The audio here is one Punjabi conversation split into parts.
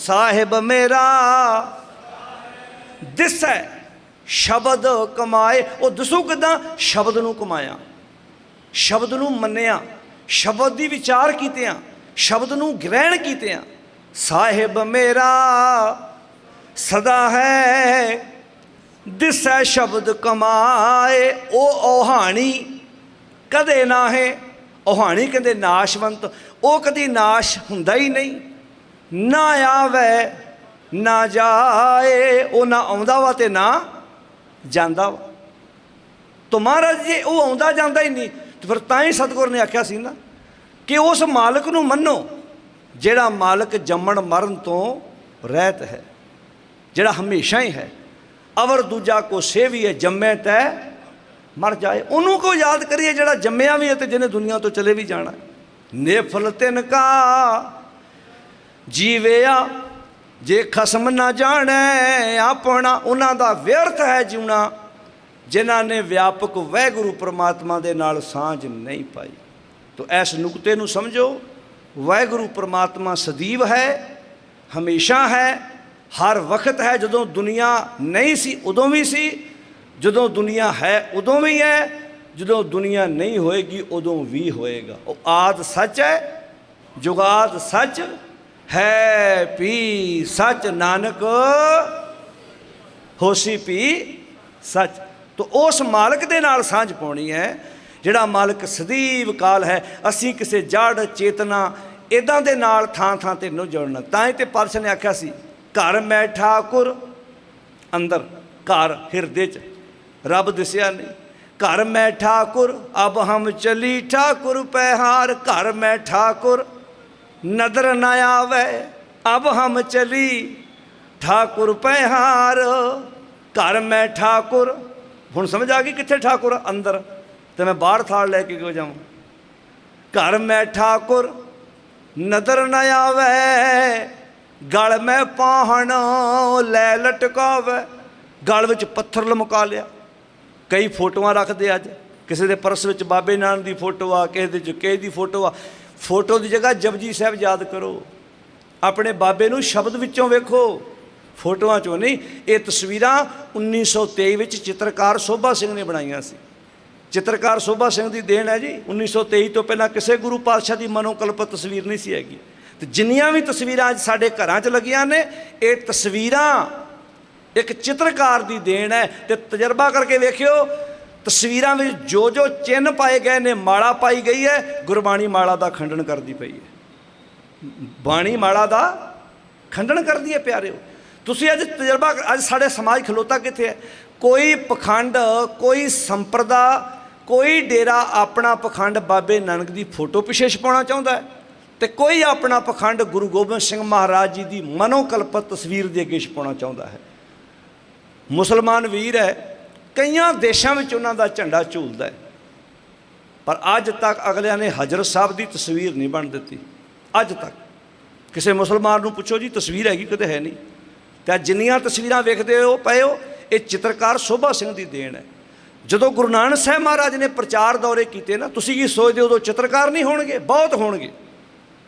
ਸਾਹਿਬ ਮੇਰਾ ਦਿਸੈ, ਸ਼ਬਦ ਕਮਾਏ। ਉਹ ਦਸੂ ਕਿਦਾਂ? ਸ਼ਬਦ ਨੂੰ ਕਮਾਇਆ, ਸ਼ਬਦ ਨੂੰ ਮੰਨਿਆ, ਸ਼ਬਦ ਦੀ ਵਿਚਾਰ ਕੀਤਿਆਂ, ਸ਼ਬਦ ਨੂੰ ਗ੍ਰਹਿਣ ਕੀਤਿਆਂ। ਸਾਹਿਬ ਮੇਰਾ ਸਦਾ ਹੈ, ਦਿਸੈ, ਸ਼ਬਦ ਕਮਾਏ। ਉਹ ਔਹਾਣੀ ਕਦੇ ਨਾ ਹੈ। ਔਹਾਣੀ ਕਹਿੰਦੇ ਨਾਸ਼ਵੰਤ। ਉਹ ਕਦੀ ਨਾਸ਼ ਹੁੰਦਾ ਹੀ ਨਹੀਂ। ਨਾ ਆਵੇ, ਨਾ ਜਾਏ, ਉਹ ਨਾ ਆਉਂਦਾ ਵਾ ਤੇ ਨਾ ਜਾਂਦਾ ਵਾ। ਤੋ ਮਹਾਰਾਜ ਜੀ, ਉਹ ਆਉਂਦਾ ਜਾਂਦਾ ਹੀ ਨਹੀਂ। ਫਿਰ ਤਾਂ ਹੀ ਸਤਿਗੁਰ ਨੇ ਆਖਿਆ ਸੀ ਨਾ ਕਿ ਉਸ ਮਾਲਕ ਨੂੰ ਮੰਨੋ, ਜਿਹੜਾ ਮਾਲਕ ਜੰਮਣ ਮਰਨ ਤੋਂ ਰਹਿਤ ਹੈ, ਜਿਹੜਾ ਹਮੇਸ਼ਾ ਹੀ ਹੈ। ਅਵਰ ਦੂਜਾ ਕੋ ਹੈ ਜੰਮੇ ਤੈ ਮਰ ਜਾਏ। ਉਹਨੂੰ ਕੋ ਯਾਦ ਕਰੀਏ ਜਿਹੜਾ ਜੰਮਿਆ ਵੀ ਹੈ ਤੇ ਜਿਹਨੇ ਦੁਨੀਆ ਤੋਂ ਚਲੇ ਵੀ ਜਾਣਾ। ਨੇਫਲ ਤਿਨ ਕਾ ਜੀਵਿਆ ਜੇ ਖਸਮ ਨਾ ਜਾਣੈ ਆਪਣਾ, ਉਹਨਾਂ ਦਾ ਵਿਅਰਥ ਹੈ ਜਿਉਣਾ, ਜਿਨ੍ਹਾਂ ਨੇ ਵਿਆਪਕ ਵਹਿਗੁਰੂ ਪ੍ਰਮਾਤਮਾ ਦੇ ਨਾਲ ਸਾਂਝ ਨਹੀਂ ਪਾਈ। ਤੋ ਇਸ ਨੁਕਤੇ ਨੂੰ ਸਮਝੋ, ਵਹਿਗੁਰੂ ਪ੍ਰਮਾਤਮਾ ਸਦੀਵ ਹੈ, ਹਮੇਸ਼ਾ ਹੈ, ਹਰ ਵਕਤ ਹੈ, ਜਦੋਂ ਦੁਨੀਆ ਨਹੀਂ ਸੀ, ਉਦੋਂ ਵੀ ਸੀ, ਜਦੋਂ ਦੁਨੀਆ ਹੈ, ਉਦੋਂ ਵੀ ਹੈ, ਜਦੋਂ ਦੁਨੀਆ ਨਹੀਂ ਹੋਏਗੀ, ਉਦੋਂ ਵੀ ਹੋਏਗਾ। ਉਹ ਆਦ ਸੱਚ ਹੈ, ਜੁਗਾਦ ਸੱਚ ਹੈ ਪੀ ਸੱਚ ਨਾਨਕ, ਹੋਸੀ ਪੀ ਸੱਚ। ਤੋ ਉਸ ਮਾਲਕ ਦੇ ਨਾਲ ਸਾਂਝ ਪਾਉਣੀ ਹੈ, ਜਿਹੜਾ ਮਾਲਕ ਸਦੀਵ ਕਾਲ ਹੈ। ਅਸੀਂ ਕਿਸੇ ਜੜ ਚੇਤਨਾ ਇਦਾਂ ਦੇ ਨਾਲ ਥਾਂ ਥਾਂ ਤੇ ਨੂੰ ਜੁੜਨਾ। ਤਾਂ ਹੀ ਤੇ ਪਾਤਸ਼ਾਹ ਨੇ ਆਖਿਆ ਸੀ, ਘਰ ਮੈਂ ਠਾਕੁਰ, ਅੰਦਰ ਘਰ ਹਿਰਦੇ ਚ। ਰੱਬ ਦਿਸਿਆ ਨਹੀਂ। ਘਰ ਮੈਂ ਠਾਕੁਰ, ਅਬ ਹਮ ਚਲੀ ਠਾਕੁਰ ਪਹਿਹਾਰ ਘਰ ਮੈਂ ਠਾਕੁਰ ਨਦਰ ਨਾ ਆਵੇ, ਅਬ ਹਮ ਚਲੀ। ਠਾਕੁਰ ਪਹਿਹਾਰ ਘਰ ਮੈਂ ਠਾਕੁਰ। ਹੁਣ ਸਮਝ ਆ ਗਈ ਕਿੱਥੇ ਠਾਕੁਰ? ਅੰਦਰ। ਤੇ ਮੈਂ ਬਾਹਰ ਥਾਲ ਲੈ ਕੇ ਕਿਉਂ ਜਾਵਾਂ? ਘਰ ਮੈਂ ਠਾਕੁਰ, ਨਦਰ ਨਾ ਆਵੇ। ਗਲ ਮੈਂ ਪਾਹਣ, ਲੈ ਲਟਕਾਵੇ। ਗਲ ਵਿੱਚ ਪੱਥਰ ਲਮਕਾ ਲਿਆ। ਕਈ ਫੋਟੋਆਂ ਰੱਖਦੇ ਅੱਜ। ਕਿਸੇ ਦੇ ਪਰਸ ਵਿੱਚ ਬਾਬੇ ਨਾਨਕ ਦੀ ਫੋਟੋ ਆ, ਕਿਸੇ ਦੇ ਜੁਕੇ ਦੀ ਫੋਟੋ ਆ। ਫੋਟੋ ਦੀ ਜਗ੍ਹਾ ਜਪਜੀ ਸਾਹਿਬ ਯਾਦ ਕਰੋ। ਆਪਣੇ ਬਾਬੇ ਨੂੰ ਸ਼ਬਦ ਵਿੱਚੋਂ ਵੇਖੋ। ਫੋਟੋਆਂ ਚੋਂ ਨਹੀਂ, ਇਹ ਤਸਵੀਰਾਂ 1923 ਵਿੱਚ ਚਿੱਤਰਕਾਰ ਸੋਭਾ ਸਿੰਘ ਨੇ ਬਣਾਈਆਂ ਸੀ। ਚਿੱਤਰਕਾਰ ਸੋਭਾ ਸਿੰਘ ਦੀ ਦੇਣ ਹੈ ਜੀ 1923 ਤੋਂ ਪਹਿਲਾਂ ਕਿਸੇ ਗੁਰੂ ਪਾਤਸ਼ਾਹ ਦੀ ਮਨੋਕਲਪ ਤਸਵੀਰ ਨਹੀਂ ਸੀ ਹੈਗੀ। ਤੇ ਜਿੰਨੀਆਂ ਵੀ ਤਸਵੀਰਾਂ ਅੱਜ ਸਾਡੇ ਘਰਾਂ 'ਚ ਲੱਗੀਆਂ ਨੇ, ਇਹ ਤਸਵੀਰਾਂ ਇੱਕ ਚਿੱਤਰਕਾਰ ਦੀ ਦੇਣ ਹੈ। ਤੇ ਤਜਰਬਾ ਕਰਕੇ ਵੇਖਿਓ ਤਸਵੀਰਾਂ ਵਿੱਚ ਜੋ ਜੋ ਚਿੰਨ੍ਹ ਪਾਏ ਗਏ ਨੇ, ਮਾਲਾ ਪਾਈ ਗਈ ਹੈ, ਗੁਰਬਾਣੀ ਮਾਲਾ ਦਾ ਖੰਡਨ ਕਰਦੀ ਪਈ ਹੈ। ਬਾਣੀ ਮਾਲਾ ਦਾ ਖੰਡਨ ਕਰਦੀ ਹੈ, ਪਿਆਰਿਓ। ਤੁਸੀਂ ਅੱਜ ਤਜਰਬਾ ਅੱਜ ਸਾਡੇ ਸਮਾਜ ਖਲੋਤਾ ਕਿੱਥੇ ਹੈ? ਕੋਈ ਪਖੰਡ, ਕੋਈ ਸੰਪਰਦਾ, ਕੋਈ ਡੇਰਾ ਆਪਣਾ ਪਖੰਡ ਬਾਬੇ ਨਾਨਕ ਦੀ ਫੋਟੋ ਪਿੱਛੇ ਛਪਾਉਣਾ ਚਾਹੁੰਦਾ ਹੈ ਤੇ ਕੋਈ ਆਪਣਾ ਪਖੰਡ ਗੁਰੂ ਗੋਬਿੰਦ ਸਿੰਘ ਮਹਾਰਾਜ ਜੀ ਦੀ ਮਨੋਕਲਪਤ ਤਸਵੀਰ ਦੇ ਅੱਗੇ ਛਪਾਉਣਾ ਚਾਹੁੰਦਾ ਹੈ। ਮੁਸਲਮਾਨ ਵੀਰ ਹੈ ਕਈਆਂ ਦੇਸ਼ਾਂ ਵਿੱਚ ਉਹਨਾਂ ਦਾ ਝੰਡਾ ਝੂਲਦਾ ਹੈ। ਪਰ ਅੱਜ ਤੱਕ ਅਗਲਿਆਂ ਨੇ ਹਜ਼ਰਤ ਸਾਹਿਬ ਦੀ ਤਸਵੀਰ ਨਹੀਂ ਬਣ ਦਿੱਤੀ। ਅੱਜ ਤੱਕ। ਕਿਸੇ ਮੁਸਲਮਾਨ ਨੂੰ ਪੁੱਛੋ ਜੀ, ਤਸਵੀਰ ਹੈਗੀ ਕਦੇ ਹੈ ਨਹੀਂ। ਤਾਂ ਜਿੰਨੀਆਂ ਤਸਵੀਰਾਂ ਵੇਖਦੇ ਹੋ, ਪਏ ਹੋ, ਇਹ ਚਿੱਤਰਕਾਰ ਸੋਭਾ ਸਿੰਘ ਦੀ ਦੇਣ ਹੈ। ਜਦੋਂ ਗੁਰੂ ਨਾਨਕ ਸਾਹਿਬ ਮਹਾਰਾਜ ਨੇ ਪ੍ਰਚਾਰ ਦੌਰੇ ਕੀਤੇ ਨਾ, ਤੁਸੀਂ ਕੀ ਸੋਚਦੇ ਹੋ, ਉਦੋਂ ਚਿੱਤਰਕਾਰ ਨਹੀਂ ਹੋਣਗੇ? ਬਹੁਤ ਹੋਣਗੇ।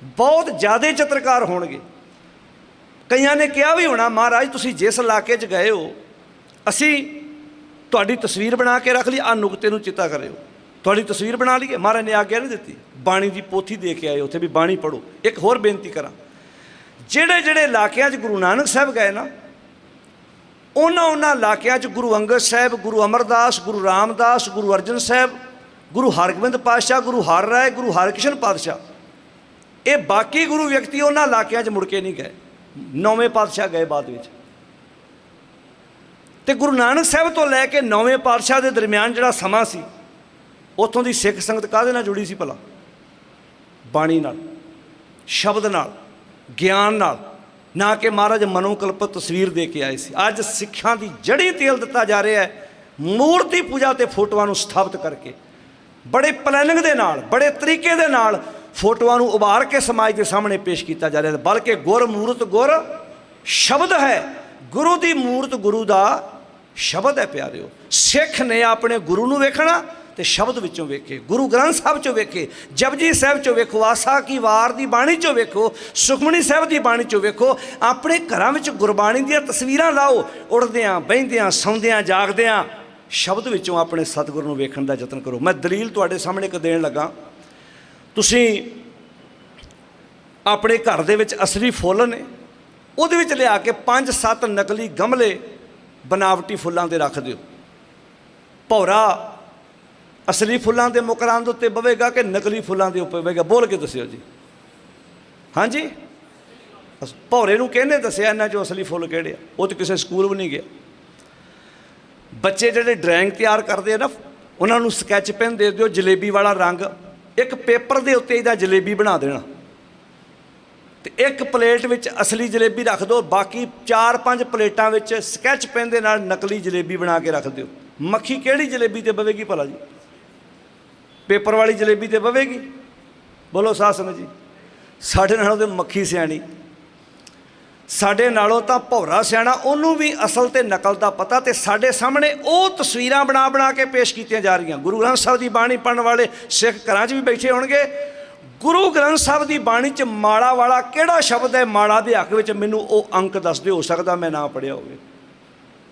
ਬਹੁਤ ਜ਼ਿਆਦਾ ਚਿੱਤਰਕਾਰ ਹੋਣਗੇ। ਕਈਆਂ ਨੇ ਕਿਹਾ ਵੀ ਹੋਣਾ, ਮਹਾਰਾਜ, ਤੁਸੀਂ ਜਿਸ ਇਲਾਕੇ 'ਚ ਗਏ ਹੋ, ਅਸੀਂ ਤੁਹਾਡੀ ਤਸਵੀਰ ਬਣਾ ਕੇ ਰੱਖ ਲਈ ਆ ਨੁਕਤੇ ਨੂੰ ਚਿੱਤਾ ਕਰਿਓ ਤੁਹਾਡੀ ਤਸਵੀਰ ਬਣਾ ਲਈਏ। ਮਹਾਰਾਜ ਨੇ ਆਗਿਆ ਨਹੀਂ ਦਿੱਤੀ। ਬਾਣੀ ਦੀ ਪੋਥੀ ਦੇ ਕੇ ਆਏ ਉੱਥੇ ਵੀ ਬਾਣੀ ਪੜੋ ਇੱਕ ਹੋਰ ਬੇਨਤੀ ਕਰਾਂ। ਜਿਹੜੇ ਜਿਹੜੇ ਇਲਾਕਿਆਂ 'ਚ ਗੁਰੂ ਨਾਨਕ ਸਾਹਿਬ ਗਏ ਨਾ, ਉਹਨਾਂ ਉਹਨਾਂ ਇਲਾਕਿਆਂ 'ਚ ਗੁਰੂ ਅੰਗਦ ਸਾਹਿਬ, ਗੁਰੂ ਅਮਰਦਾਸ, ਗੁਰੂ ਰਾਮਦਾਸ, ਗੁਰੂ ਅਰਜਨ ਸਾਹਿਬ, ਗੁਰੂ ਹਰਗੋਬਿੰਦ ਪਾਤਸ਼ਾਹ, ਗੁਰੂ ਹਰ ਰਾਏ ਗੁਰੂ ਹਰਕ੍ਰਿਸ਼ਨ ਪਾਤਸ਼ਾਹ, ਇਹ ਬਾਕੀ ਗੁਰੂ ਵਿਅਕਤੀ ਉਹਨਾਂ ਇਲਾਕਿਆਂ 'ਚ ਮੁੜ ਕੇ ਨਹੀਂ ਗਏ। ਨੌਵੇਂ ਪਾਤਸ਼ਾਹ ਗਏ ਬਾਅਦ ਵਿੱਚ। ਤੇ ਗੁਰੂ ਨਾਨਕ ਸਾਹਿਬ ਤੋਂ ਲੈ ਕੇ ਨੌਵੇਂ ਪਾਤਸ਼ਾਹ ਦੇ ਦਰਮਿਆਨ ਜਿਹੜਾ ਸਮਾਂ ਸੀ, ਉੱਥੋਂ ਦੀ ਸਿੱਖ ਸੰਗਤ ਕਾਹਦੇ ਨਾਲ ਜੁੜੀ ਸੀ ਭਲਾ? ਬਾਣੀ ਨਾਲ, ਸ਼ਬਦ ਨਾਲ, ਗਿਆਨ ਨਾਲ। ਨਾ ਕਿ ਮਹਾਰਾਜ ਮਨੋਕਲਪ ਤਸਵੀਰ ਦੇ ਕੇ ਆਏ ਸੀ। ਅੱਜ ਸਿੱਖਾਂ ਦੀ ਜੜੀ ਤੇਲ ਦਿੱਤਾ ਜਾ ਰਿਹਾ ਹੈ, ਮੂਰਤੀ ਪੂਜਾ ਤੇ ਫੋਟੋਆਂ ਨੂੰ ਸਥਾਪਿਤ ਕਰਕੇ। ਬੜੇ ਪਲੈਨਿੰਗ ਦੇ ਨਾਲ, ਬੜੇ ਤਰੀਕੇ ਦੇ ਨਾਲ ਫੋਟੋਆਂ ਨੂੰ ਉਭਾਰ ਕੇ ਸਮਾਜ ਦੇ ਸਾਹਮਣੇ ਪੇਸ਼ ਕੀਤਾ ਜਾ ਰਿਹਾ ਹੈ। ਬਲਕਿ ਗੁਰ ਮੂਰਤ ਗੁਰ ਸ਼ਬਦ ਹੈ। ਗੁਰੂ ਦੀ ਮੂਰਤ ਗੁਰੂ ਦਾ ਸ਼ਬਦ ਹੈ ਪਿਆਰਿਓ। ਸਿੱਖ ਨੇ ਆਪਣੇ ਗੁਰੂ ਨੂੰ ਵੇਖਣਾ ਤੇ ਸ਼ਬਦ ਵਿੱਚੋਂ ਵੇਖੇ। ਗੁਰੂ ਗ੍ਰੰਥ ਸਾਹਿਬ ਚੋਂ ਵੇਖੇ, ਜਪਜੀ ਸਾਹਿਬ ਚੋਂ ਵੇਖੋ, ਆਸਾ ਕੀ ਵਾਰ ਦੀ ਬਾਣੀ ਚੋਂ ਵੇਖੋ ਸੁਖਮਣੀ ਸਾਹਿਬ ਦੀ ਬਾਣੀ ਚੋਂ ਵੇਖੋ, ਆਪਣੇ ਘਰਾਂ ਵਿੱਚ ਗੁਰਬਾਣੀ ਦੀਆਂ ਤਸਵੀਰਾਂ ਲਾਓ ਉੜਦਿਆਂ ਬਹਿੰਦਿਆਂ, ਸੌਂਦਿਆਂ, ਜਾਗਦਿਆਂ, ਸ਼ਬਦ ਵਿੱਚੋਂ ਆਪਣੇ ਸਤਿਗੁਰੂ ਨੂੰ ਵੇਖਣ ਦਾ ਯਤਨ ਕਰੋ। ਮੈਂ ਦਲੀਲ ਤੁਹਾਡੇ ਸਾਹਮਣੇ ਇੱਕ ਦੇਣ ਲੱਗਾ। ਤੁਸੀਂ ਆਪਣੇ ਘਰ ਦੇ ਵਿੱਚ ਅਸਲੀ ਫੁੱਲ ਨੇ। ਉਹਦੇ ਵਿੱਚ ਲਿਆ ਕੇ 5-7 ਨਕਲੀ ਗਮਲੇ ਬਨਾਵਟੀ ਫੁੱਲਾਂ ਦੇ ਰੱਖ ਦਿਓ। ਭੌਰਾ ਅਸਲੀ ਫੁੱਲਾਂ ਦੇ ਮੁਕਰਾਂ ਦੇ ਉੱਤੇ ਬਵੇਗਾ ਕਿ ਨਕਲੀ ਫੁੱਲਾਂ ਦੇ ਉੱਤੇ ਬਵੇਗਾ ਬੋਲ ਕੇ ਦੱਸਿਓ ਜੀ। ਹਾਂਜੀ? ਭੌਰੇ ਨੂੰ ਕਹਿੰਦੇ ਦੱਸਿਆ ਇਹਨਾਂ ਚੋਂ ਅਸਲੀ ਫੁੱਲ ਕਿਹੜੇ ਆ? ਉਹ ਤਾਂ ਕਿਸੇ ਸਕੂਲ ਵੀ ਨਹੀਂ ਗਿਆ। ਬੱਚੇ ਜਿਹੜੇ ਡਰਾਇੰਗ ਤਿਆਰ ਕਰਦੇ ਆ ਨਾ, ਉਹਨਾਂ ਨੂੰ ਸਕੈਚ ਪੈਨ ਦੇ ਦਿਓ, ਜਲੇਬੀ ਵਾਲਾ ਰੰਗ। ਇੱਕ ਪੇਪਰ ਦੇ ਉੱਤੇ ਇਹਦਾ ਜਲੇਬੀ ਬਣਾ ਦੇਣਾ। ਤੇ ਇੱਕ ਪਲੇਟ ਵਿੱਚ ਅਸਲੀ ਜਲੇਬੀ ਰੱਖ ਦਿਓ, ਬਾਕੀ 4-5 ਪਲੇਟਾਂ ਵਿੱਚ ਸਕੈਚ ਪੈਨ ਦੇ ਨਾਲ ਨਕਲੀ ਜਲੇਬੀ ਬਣਾ ਕੇ ਰੱਖ ਦਿਓ। ਮੱਖੀ ਕਿਹੜੀ ਜਲੇਬੀ ਤੇ ਬਵੇਗੀ ਭਲਾ ਜੀ? ਪੇਪਰ ਵਾਲੀ ਜਲੇਬੀ ਤੇ ਬਵੇਗੀ? ਬੋਲੋ ਸਾਸਨ ਜੀ, ਸਾਡੇ ਨਾਲੋਂ ਤੇ ਮੱਖੀ ਸਿਆਣੀ। ਸਾਡੇ ਨਾਲੋਂ ਤਾਂ ਭੌਰਾ ਸਿਆਣਾ, ਉਹਨੂੰ ਵੀ ਅਸਲ ਤੇ ਨਕਲ ਦਾ ਪਤਾ ਤੇ ਸਾਡੇ ਸਾਹਮਣੇ ਉਹ ਤਸਵੀਰਾਂ ਬਣਾ ਬਣਾ ਕੇ ਪੇਸ਼ ਕੀਤੀਆਂ ਜਾ ਰਹੀਆਂ। ਗੁਰੂ ਗ੍ਰੰਥ ਸਾਹਿਬ ਦੀ ਬਾਣੀ ਪੜਨ ਵਾਲੇ ਸਿੱਖ ਘਰਾਂ 'ਚ ਵੀ ਬੈਠੇ ਹੋਣਗੇ ਗੁਰੂ ਗ੍ਰੰਥ ਸਾਹਿਬ ਦੀ ਬਾਣੀ 'ਚ ਮਾੜਾ ਵਾਲਾ ਕਿਹੜਾ ਸ਼ਬਦ ਹੈ? ਮਾੜਾ ਦੇ ਹੱਕ ਵਿੱਚ ਮੈਨੂੰ ਉਹ ਅੰਕ ਦੱਸ ਦਿਓ, ਹੋ ਸਕਦਾ ਮੈਂ ਨਾ ਪੜਿਆ ਹੋਵੇ।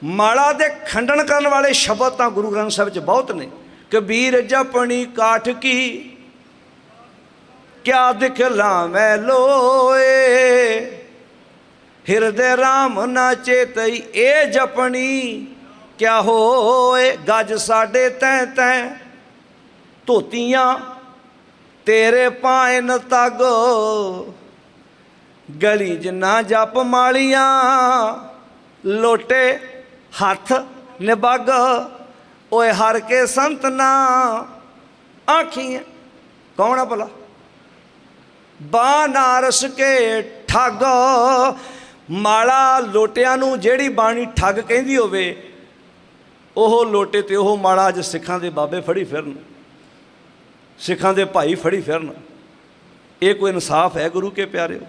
ਮਾੜਾ ਦੇ ਖੰਡਨ ਕਰਨ ਵਾਲੇ ਸ਼ਬਦ ਤਾਂ ਗੁਰੂ ਗ੍ਰੰਥ ਸਾਹਿਬ 'ਚ ਬਹੁਤ ਨੇ। ਕਬੀਰ ਜਪਣੀ ਕਾਠ ਕੀ, ਕਿਆ ਦਿਖਲਾਵੇਂ ਲੋਏ। ਹਿਰਦੇ ਰਾਮ ਨਾ ਚੇਤਈ, ਇਹ ਜਪਣੀ ਕਿਆ ਹੋਏ? ਗੱਜ ਸਾਡੇ ਤੈ ਤੈ ਧੋਤੀਆਂ ਤੇਰੇ ਪਾਇਨ ਤਗ ਗਲੀ ਜਿਨਾ ਜਪ ਮਾਲੀਆਂ, ਲੋਟੇ ਹੱਥ ਨਿਬਗ ਓਏ ਹਰ ਕੇ ਸੰਤ ਨਾ ਆਖੀਆਂ ਕੌਣ ਆ ਭਲਾ? ਬਾਨਾਰਸ ਕੇ ਠੱਗ। ਮਾਲਾ ਲੋਟਿਆਂ ਨੂੰ ਜਿਹੜੀ ਬਾਣੀ ਠੱਗ ਕਹਿੰਦੀ ਹੋਵੇ, ਉਹ ਲੋਟੇ ਤੇ ਉਹ ਮਾਲਾ ਅੱਜ ਸਿੱਖਾਂ ਦੇ ਬਾਬੇ ਫੜੀ ਫਿਰਨ। ਸਿੱਖਾਂ ਦੇ ਭਾਈ ਫੜੀ ਫਿਰਨ। ਇਹ ਕੋਈ ਇਨਸਾਫ ਹੈ ਗੁਰੂ ਕੇ ਪਿਆਰਿਓ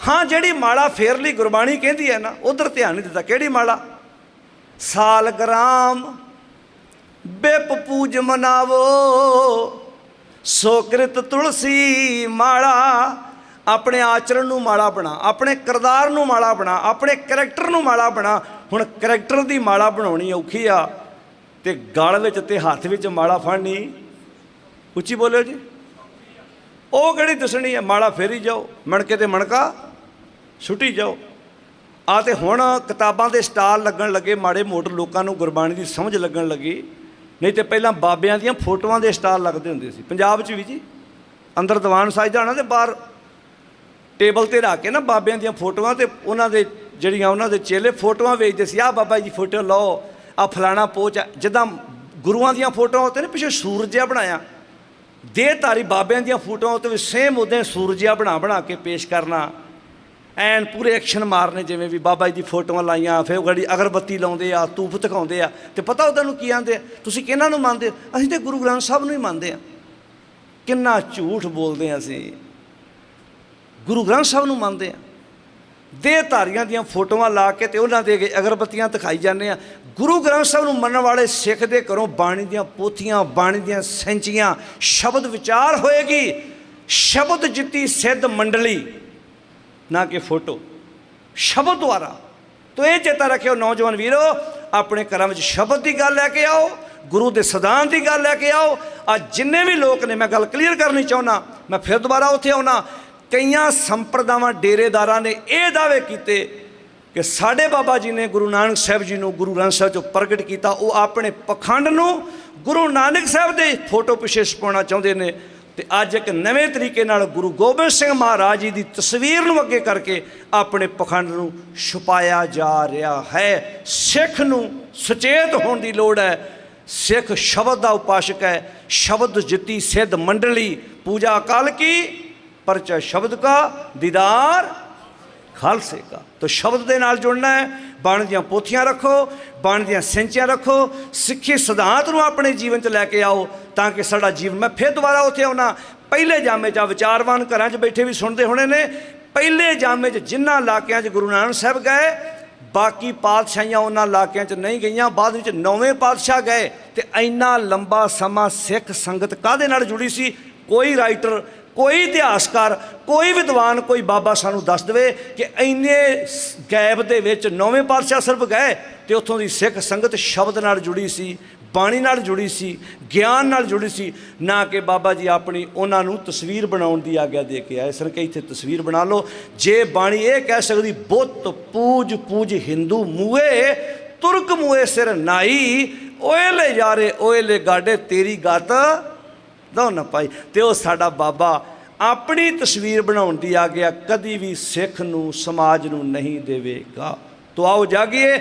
ਹਾਂ, ਜਿਹੜੀ ਮਾਲਾ ਫੇਰ ਲਈ ਗੁਰਬਾਣੀ ਕਹਿੰਦੀ ਹੈ ਨਾ, ਉਧਰ ਧਿਆਨ ਨਹੀਂ ਦਿੱਤਾ। ਕਿਹੜੀ ਮਾਲਾ? ਸਾਲਗ੍ਰਾਮ ਬਿਪ ਪੂਜ ਮਨਾਵੋ ਸੋਕ੍ਰਿਤ ਤੁਲਸੀ ਮਾਲਾ, ਆਪਣੇ ਆਚਰਣ ਨੂੰ ਮਾਲਾ ਬਣਾ, ਆਪਣੇ ਕਿਰਦਾਰ ਨੂੰ ਮਾਲਾ ਬਣਾ, ਆਪਣੇ ਕੈਰੈਕਟਰ ਨੂੰ ਮਾਲਾ ਬਣਾ। ਹੁਣ ਕੈਰੈਕਟਰ ਦੀ ਮਾਲਾ ਬਣਾਉਣੀ ਔਖੀ ਆ, ਤੇ ਗਲ ਵਿੱਚ ਤੇ ਹੱਥ ਵਿੱਚ ਮਾਲਾ ਫੜਨੀ ਉੱਚੀ ਬੋਲਿਓ ਜੀ। ਉਹ ਕਿਹੜੀ ਦੱਸਣੀ ਹੈ? ਮਾਲਾ ਫੇਰੀ ਜਾਓ, ਮਣਕੇ ਤੇ ਮਣਕਾ ਛੁੱਟੀ ਜਾਓ। ਆ ਤੇ ਹੁਣ ਕਿਤਾਬਾਂ ਦੇ ਸਟਾਲ ਲੱਗਣ ਲੱਗੇ, ਮਾੜੇ ਮੋਟਰ ਲੋਕਾਂ ਨੂੰ ਗੁਰਬਾਣੀ ਦੀ ਸਮਝ ਲੱਗਣ ਲੱਗੀ। ਨਹੀਂ ਤੇ ਪਹਿਲਾਂ ਬਾਬਿਆਂ ਦੀਆਂ ਫੋਟੋਆਂ ਦੇ ਸਟਾਲ ਲੱਗਦੇ ਹੁੰਦੇ ਸੀ। ਪੰਜਾਬ 'ਚ ਵੀ ਜੀ। ਅੰਦਰ ਦੀਵਾਨ ਸਾਜਦਾ ਹੋਣਾ ਤੇ ਬਾਹਰ ਟੇਬਲ ਤੇ ਰੱਖ ਕੇ ਨਾ ਬਾਬਿਆਂ ਦੀਆਂ ਫੋਟੋਆਂ ਤੇ ਉਹਨਾਂ ਦੇ ਜਿਹੜੀਆਂ ਉਹਨਾਂ ਦੇ ਚੇਲੇ ਫੋਟੋਆਂ ਵੇਚਦੇ ਸੀ। ਆ ਬਾਬਾ ਜੀ ਫੋਟੋ ਲਓ ਆ ਫਲਾਣਾ ਪੋਚ ਜਿੱਦਾਂ ਗੁਰੂਆਂ ਦੀਆਂ ਫੋਟੋਆਂ ਉੱਤੇ ਨੇ ਪਿੱਛੇ ਸੂਰਜ ਜਿਹਾ ਬਣਾਇਆ। ਦੇਹਧਾਰੀ ਬਾਬਿਆਂ ਦੀਆਂ ਫੋਟੋਆਂ ਉੱਤੇ ਵੀ ਸੇਮ ਉਦਾਂ ਸੂਰਜਿਆ ਬਣਾ ਬਣਾ ਕੇ ਪੇਸ਼ ਕਰਨਾ। ਐਨ ਪੂਰੇ ਐਕਸ਼ਨ ਮਾਰਨੇ ਜਿਵੇਂ ਵੀ ਬਾਬਾ ਜੀ ਦੀ ਫੋਟੋਆਂ ਲਾਈਆਂ, ਫਿਰ ਗੜੀ ਅਗਰਬੱਤੀ ਲਾਉਂਦੇ ਆ, ਧੂਪ ਦਿਖਾਉਂਦੇ ਆ। ਤੇ ਪਤਾ ਉਹਨਾਂ ਨੂੰ ਕੀ ਆਂਦੇ ਆ? ਤੁਸੀਂ ਕਿਹਨਾਂ ਨੂੰ ਮੰਨਦੇ? ਅਸੀਂ ਤੇ ਗੁਰੂ ਗ੍ਰੰਥ ਸਾਹਿਬ ਨੂੰ ਹੀ ਮੰਨਦੇ ਆ। ਕਿੰਨਾ ਝੂਠ ਬੋਲਦੇ ਆ ਅਸੀਂ। ਗੁਰੂ ਗ੍ਰੰਥ ਸਾਹਿਬ ਨੂੰ ਮੰਨਦੇ ਆ। ਦੇਹਧਾਰੀਆਂ ਦੀਆਂ ਫੋਟੋਆਂ ਲਾ ਕੇ ਤੇ ਉਹਨਾਂ ਦੇ ਅੱਗੇ ਅਗਰਬੱਤੀਆਂ ਦਿਖਾਈ ਜਾਂਦੇ ਆ। ਗੁਰੂ ਗ੍ਰੰਥ ਸਾਹਿਬ ਨੂੰ ਮੰਨਣ ਵਾਲੇ ਸਿੱਖ ਦੇ ਘਰੋਂ ਬਾਣੀ ਦੀਆਂ ਪੋਥੀਆਂ, ਬਾਣੀ ਦੀਆਂ ਸੈਂਚੀਆਂ, ਸ਼ਬਦ ਵਿਚਾਰ ਹੋਏਗੀ। ਸ਼ਬਦ ਜਿੱਤੀ ਸਿੱਧ ਮੰਡਲੀ, ਨਾ ਕਿ ਫੋਟੋ। ਸ਼ਬਦ ਦੁਆਰਾ। ਤੋ ਇਹ ਚੇਤਾ ਰੱਖਿਓ ਨੌਜਵਾਨ ਵੀਰੋ, ਆਪਣੇ ਘਰਾਂ ਵਿੱਚ ਸ਼ਬਦ ਦੀ ਗੱਲ ਲੈ ਕੇ ਆਓ, ਗੁਰੂ ਦੇ ਸਿਧਾਂਤ ਦੀ ਗੱਲ ਲੈ ਕੇ ਆਓ। ਆ ਜਿੰਨੇ ਵੀ ਲੋਕ ਨੇ, ਮੈਂ ਗੱਲ ਕਲੀਅਰ ਕਰਨੀ ਚਾਹੁੰਦਾ ਮੈਂ ਫਿਰ ਦੁਬਾਰਾ ਉੱਥੇ ਆਉਣਾ ਕਈਆਂ ਸੰਪਰਦਾਵਾਂ ਡੇਰੇਦਾਰਾਂ ਨੇ ਇਹ ਦਾਅਵੇ ਕੀਤੇ ਕਿ ਸਾਡੇ ਬਾਬਾ ਜੀ ਨੇ ਗੁਰੂ ਨਾਨਕ ਸਾਹਿਬ ਜੀ ਨੂੰ ਗੁਰੂ ਗ੍ਰੰਥ ਸਾਹਿਬ ਚੋਂ ਪ੍ਰਗਟ ਕੀਤਾ, ਉਹ ਆਪਣੇ ਪਖੰਡ ਨੂੰ ਗੁਰੂ ਨਾਨਕ ਸਾਹਿਬ ਦੇ ਫੋਟੋ ਪਿੱਛੇ ਛਪਾਉਣਾ ਚਾਹੁੰਦੇ ਨੇ ਤੇ ਅੱਜ ਇੱਕ ਨਵੇਂ ਤਰੀਕੇ ਨਾਲ ਗੁਰੂ ਗੋਬਿੰਦ ਸਿੰਘ ਮਹਾਰਾਜ ਜੀ ਦੀ ਤਸਵੀਰ ਨੂੰ ਅੱਗੇ ਕਰਕੇ ਆਪਣੇ ਪਖੰਡ ਨੂੰ ਛੁਪਾਇਆ ਜਾ ਰਿਹਾ ਹੈ। ਸਿੱਖ ਨੂੰ ਸੁਚੇਤ ਹੋਣ ਦੀ ਲੋੜ ਹੈ। ਸਿੱਖ ਸ਼ਬਦ ਦਾ ਉਪਾਸ਼ਕ ਹੈ। ਸ਼ਬਦ ਜਿੱਤੀ ਸਿੱਧ ਮੰਡਲੀ, ਪੂਜਾ ਅਕਾਲ ਕੀ ਪਰਚਾ ਸ਼ਬਦ ਕਾ, ਦੀਦਾਰ ਖਾਲਸੇ ਕਾ। ਤੋ ਸ਼ਬਦ ਦੇ ਨਾਲ ਜੁੜਨਾ ਹੈ, ਬਾਣ ਦੀਆਂ ਪੋਥੀਆਂ ਰੱਖੋ, ਬਾਣ ਦੀਆਂ ਸੈਂਚੀਆਂ ਰੱਖੋ, ਸਿੱਖੀ ਸਿਧਾਂਤ ਨੂੰ ਆਪਣੇ ਜੀਵਨ 'ਚ ਲੈ ਕੇ ਆਓ ਤਾਂ ਕਿ ਸਾਡਾ ਜੀਵਨ, ਮੈਂ ਫਿਰ ਦੁਬਾਰਾ ਉੱਥੇ ਆਉਣਾ। ਪਹਿਲੇ ਜਾਮੇ 'ਚ ਆ ਵਿਚਾਰਵਾਨ ਘਰਾਂ 'ਚ ਬੈਠੇ ਵੀ ਸੁਣਦੇ ਹੋਣੇ ਨੇ। ਪਹਿਲੇ ਜਾਮੇ 'ਚ ਜਿਨ੍ਹਾਂ ਇਲਾਕਿਆਂ 'ਚ ਗੁਰੂ ਨਾਨਕ ਸਾਹਿਬ ਗਏ, ਬਾਕੀ ਪਾਤਸ਼ਾਹੀਆਂ ਉਹਨਾਂ ਇਲਾਕਿਆਂ 'ਚ ਨਹੀਂ ਗਈਆਂ, ਬਾਅਦ ਵਿੱਚ ਨੌਵੇਂ ਪਾਤਸ਼ਾਹ ਗਏ ਤੇ ਇੰਨਾ ਲੰਬਾ ਸਮਾਂ ਸਿੱਖ ਸੰਗਤ ਕਾਦੇ ਨਾਲ ਜੁੜੀ ਸੀ? ਕੋਈ ਰਾਈਟਰ ਕੋਈ ਇਤਿਹਾਸਕਾਰ ਕੋਈ ਵਿਦਵਾਨ, ਕੋਈ ਬਾਬਾ ਸਾਨੂੰ ਦੱਸ ਦੇਵੇ ਕਿ ਇੰਨੇ ਗੈਬ ਦੇ ਵਿੱਚ ਨੌਵੇਂ ਪਾਤਸ਼ਾਹ ਸਿਰਫ ਗਏ ਤੇ ਉੱਥੋਂ ਦੀ ਸਿੱਖ ਸੰਗਤ ਸ਼ਬਦ ਨਾਲ ਜੁੜੀ ਸੀ, ਬਾਣੀ ਨਾਲ ਜੁੜੀ ਸੀ, ਗਿਆਨ ਨਾਲ ਜੁੜੀ ਸੀ, ਨਾ ਕਿ ਬਾਬਾ ਜੀ ਆਪਣੀ ਉਹਨਾਂ ਨੂੰ ਤਸਵੀਰ ਬਣਾਉਣ ਦੀ ਆਗਿਆ ਦੇ ਕੇ ਆਏ ਸਨ ਕਿ ਇੱਥੇ ਤਸਵੀਰ ਬਣਾ ਲਓ। ਜੇ ਬਾਣੀ ਇਹ ਕਹਿ ਸਕਦੀ, ਬੁੱਤ ਪੂਜ ਪੂਜ ਹਿੰਦੂ ਮੂਏ, ਤੁਰਕ ਮੂਏ ਸਿਰ ਨਾਈ, ਓਏ ਲੈ ਯਾਰੇ, ਓਏ ਲੈ ਗਾਡੇ, ਤੇਰੀ ਗਤ ਦੋ ਨਾ ਪਾਈ ਤੇ ਉਹ ਸਾਡਾ ਬਾਬਾ ਆਪਣੀ ਤਸਵੀਰ ਬਣਾਉਣ ਦੀ ਆਗਿਆ ਕਦੀ ਵੀ ਸਿੱਖ ਨੂੰ, ਸਮਾਜ ਨੂੰ ਨਹੀਂ ਦੇਵੇਗਾ। ਤੋ ਆਓ ਜਾਗੀਏ